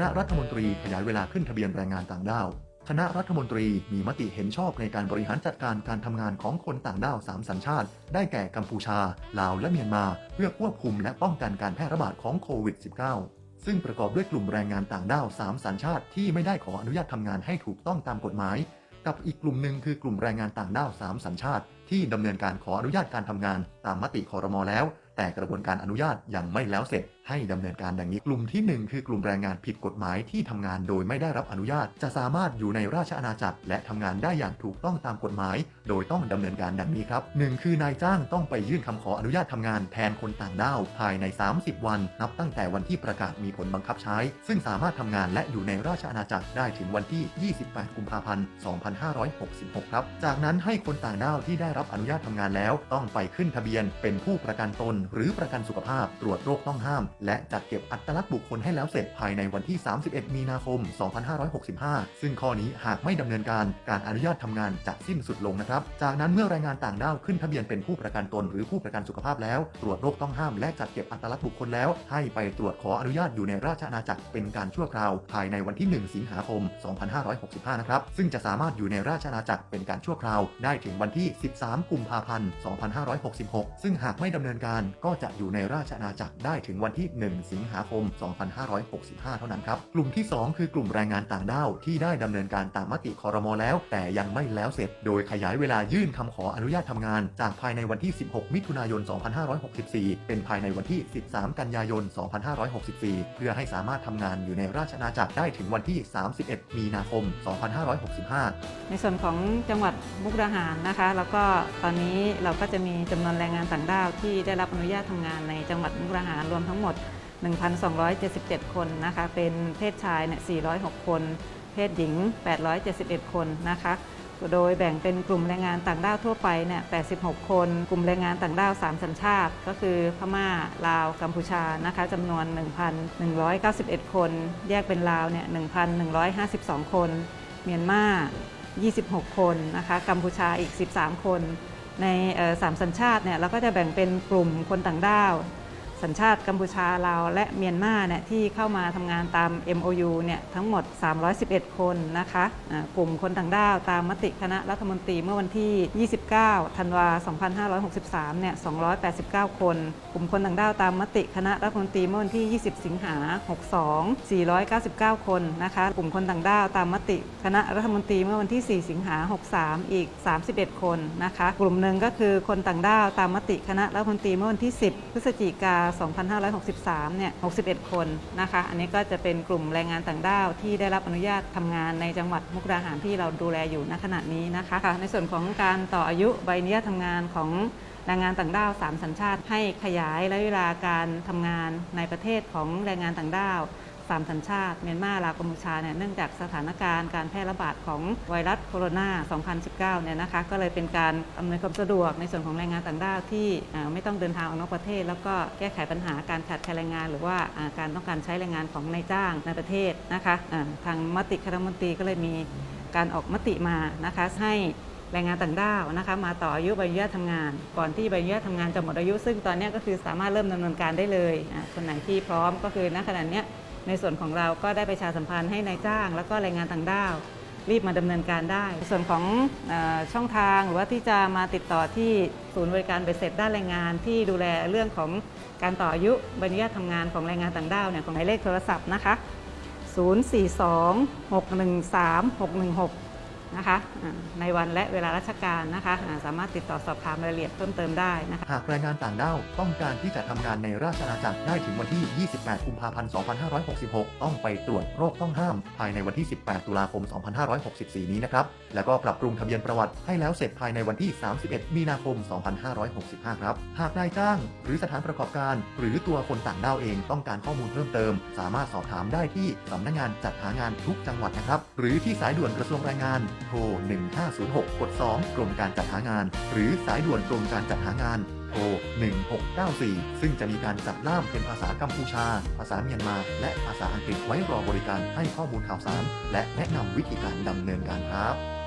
ณะรัฐมนตรีขยายเวลาขึ้นทะเบียนแรงงานต่างด้าว คณะรัฐมนตรีมีมติเห็นชอบในการบริหารจัดการการทำงานของคนต่างด้าว3สัญชาติ ได้แก่กัมพูชา ลาว และเมียนมา เพื่อควบคุมและป้องกันการแพร่ระบาดของโควิด -19 ซึ่งประกอบด้วยกลุ่มแรงงานต่างด้าว3สัญชาติที่ไม่ได้ขออนุญาตทำงานให้ถูกต้องตามกฎหมาย กับอีกกลุ่มหนึ่งคือกลุ่มแรงงานต่างด้าว3สัญชาติ ที่ดำเนินการขออนุญาตการทำงานตามมติคอรมอแล้ว แต่กระบวนการอนุญาตยังไม่แล้วเสร็จ ให้ดำเนินการดังนี้กลุ่มที่ 1 คือกลุ่มแรงงานผิดกฎหมายที่ทำงานโดยไม่ได้รับอนุญาต จะสามารถอยู่ในราชอาณาจักร และทำงานได้อย่างถูกต้องตามกฎหมาย โดยต้องดำเนินการดังนี้ครับ 1 คือนายจ้างต้องไปยื่นคำขออนุญาตทำงานแทนคนต่างด้าวภายใน 30 วัน นับตั้งแต่วันที่ประกาศมีผลบังคับใช้ ซึ่งสามารถทำงานและอยู่ในราชอาณาจักรได้ถึงวันที่ 28 กุมภาพันธ์ 2566 ครับ จากนั้นให้คนต่างด้าวที่ได้รับอนุญาตทำงานแล้ว ต้องไปขึ้นทะเบียนเป็นผู้ประกันตนหรือประกันสุขภาพตรวจโรคต้องห้าม และจัดเก็บอัตลักษณ์บุคคลให้แล้วเสร็จภายในวันที่ 31 มีนาคม 2565 ซึ่งข้อนี้หากไม่ดำเนินการการอนุญาตทำงานจะสิ้นสุดลงนะครับ จากนั้นเมื่อแรงงานต่างด้าวขึ้นทะเบียนเป็นผู้ประกันตนหรือผู้ประกันสุขภาพแล้ว ตรวจโรคต้องห้ามและจัดเก็บอัตลักษณ์บุคคลแล้ว ให้ไปตรวจขออนุญาตอยู่ในราชอาณาจักรเป็นการชั่วคราว ภายในวันที่ 1 สิงหาคม 2565 นะครับ ซึ่งจะสามารถอยู่ในราชอาณาจักรเป็นการชั่วคราว ได้ถึงวันที่ 13 กุมภาพันธ์ 2566 ซึ่งหากไม่ดำเนินการก็จะอยู่ในราชอาณาจักรได้ถึงวันที่ 1 สิงหาคม 2565 เท่านั้นครับ กลุ่มที่ 2 คือกลุ่มแรงงานต่างด้าวที่ได้ดำเนินการตามมติคอรมอแล้ว แต่ยังไม่แล้วเสร็จ โดยขยายเวลายื่นคำขออนุญาตทำงาน จากภายในวันที่ 16 มิถุนายน 2564 เป็นภายในวันที่ 13 กันยายน 2564 เพื่อให้สามารถทำงานอยู่ในราชอาณาจักรได้ถึงวันที่ 31 มีนาคม 2565 ในส่วนของจังหวัดมุกดาหารนะคะ แล้วก็ตอนนี้เราก็จะมีจำนวนแรงงานต่างด้าวที่ได้รับอนุญาตทำงานในจังหวัดมุกดาหารรวมทั้งหมด 1,277 คนนะคะ เป็นเพศชายเนี่ย406 คน เพศหญิง 871 คนนะคะโดยแบ่งเป็นกลุ่มแรงงานต่างด้าวทั่วไปเนี่ย 86 คน กลุ่มแรงงานต่างด้าว 3 สัญชาติ ก็คือพม่า ลาว กัมพูชา นะคะจำนวน 1,191 คน แยกเป็นลาวเนี่ย 1,152 คน เมียนมา 26 คน นะคะ กัมพูชาอีก 13 คน ในสามสัญชาติเนี่ยเราก็จะแบ่งเป็นกลุ่มคนต่างด้าว สัญชาติกัมพูชาลาวและเมียนมาเนี่ยที่เข้ามาทำงานตาม MOU เนี่ยทั้งหมด 311 คนนะคะอ่ากลุ่มคนต่างด้าวตามมติคณะรัฐมนตรีเมื่อวันที่ 29 ธันวา 2563 เนี่ย 289 คน กลุ่มคนต่างด้าวตามมติคณะรัฐมนตรีเมื่อวันที่ 20 สิงหา 62 499 คนนะคะ กลุ่มคนต่างด้าวตามมติคณะรัฐมนตรีเมื่อวันที่ 4 สิงหา 63 อีก 31 คนนะคะ กลุ่มหนึ่งก็คือคนต่างด้าวตามมติคณะรัฐมนตรีเมื่อวันที่ 10 พฤศจิกา2563 เนี่ย 61 คนนะคะ อันนี้ก็จะเป็นกลุ่มแรงงานต่างด้าวที่ได้รับอนุญาตทำงานในจังหวัดมุกดาหารที่เราดูแลอยู่ณขณะนี้นะคะคะในส่วนของการต่ออายุใบอนุญาตทำงานของแรงงานต่างด้าว 3 สัญชาติ ให้ขยายระยะเวลาการทำงานในประเทศของแรงงานต่างด้าว สามสัญชาติเมียนมาลาวกัมพูชาเนี่ยเนื่องจากสถานการณ์การแพร่ระบาดของไวรัสโคโรนา 2019 เนี่ยนะคะก็เลยเป็นการอำนวยความสะดวกในส่วนของแรงงานต่างด้าวที่ไม่ต้องเดินทางออกนอกประเทศ แล้วก็แก้ไขปัญหาการขาดแคลนแรงงาน หรือว่าการต้องการใช้แรงงานของนายจ้างในประเทศนะคะทางมติคณะมนตรีก็เลยมีการออกมติมานะคะให้แรงงานต่างด้าวนะคะมาต่ออายุใบอนุญาตทำงาน ก่อนที่ใบอนุญาตทำงานจะหมดอายุ ซึ่งตอนนี้ก็คือสามารถเริ่มดำเนินการได้เลย คนไหนที่พร้อมก็คือณขณะเนี้ย ในส่วนของเราก็ได้ประชาสัมพันธ์ให้นายจ้าง แล้วก็แรงงานต่างด้าว รีบมาดำเนินการได้ ส่วนของเออช่องทางหรือว่าที่จะมาติดต่อที่ศูนย์บริการเบ็ดเสร็จด้านแรงงานที่ดูแลเรื่องของการต่ออายุใบอนุญาตทำงานของแรงงานต่างด้าวเนี่ยของหมายเลขโทรศัพท์นะคะ 042 613 616 นะคะในวันและเวลาราชการนะคะสามารถติดต่อสอบถามรายละเอียดเพิ่มเติมได้นะคะหากแรงงานต่างด้าวต้องการที่จะทำงานในราชอาณาจักรได้ถึงวันที่ 28 กุมภาพันธ์ 2566 ต้องไปตรวจโรคต้องห้าม ภายในวันที่ 18 ตุลาคม 2564 นี้นะครับ แล้วก็ปรับปรุงทะเบียนประวัติให้แล้วเสร็จภายในวันที่ 31 มีนาคม 2565 ครับ หากนายจ้าง หรือสถานประกอบการ หรือตัวคนต่างด้าวเองต้องการข้อมูลเพิ่มเติม สามารถสอบถามได้ที่สำนักงานจัดหางานทุกจังหวัดนะครับ หรือที่สายด่วนกระทรวงแรงงานโทร 1506 กด 2 กรมการจัดหางาน หรือสายด่วนกรมการจัดหางานโทร 1694 ซึ่งจะมีการจัดล่ามเป็นภาษากัมพูชา ภาษาเมียนมา และภาษาอังกฤษไว้รอบริการให้ข้อมูลข่าวสาร และแนะนำวิธีการดำเนินการครับ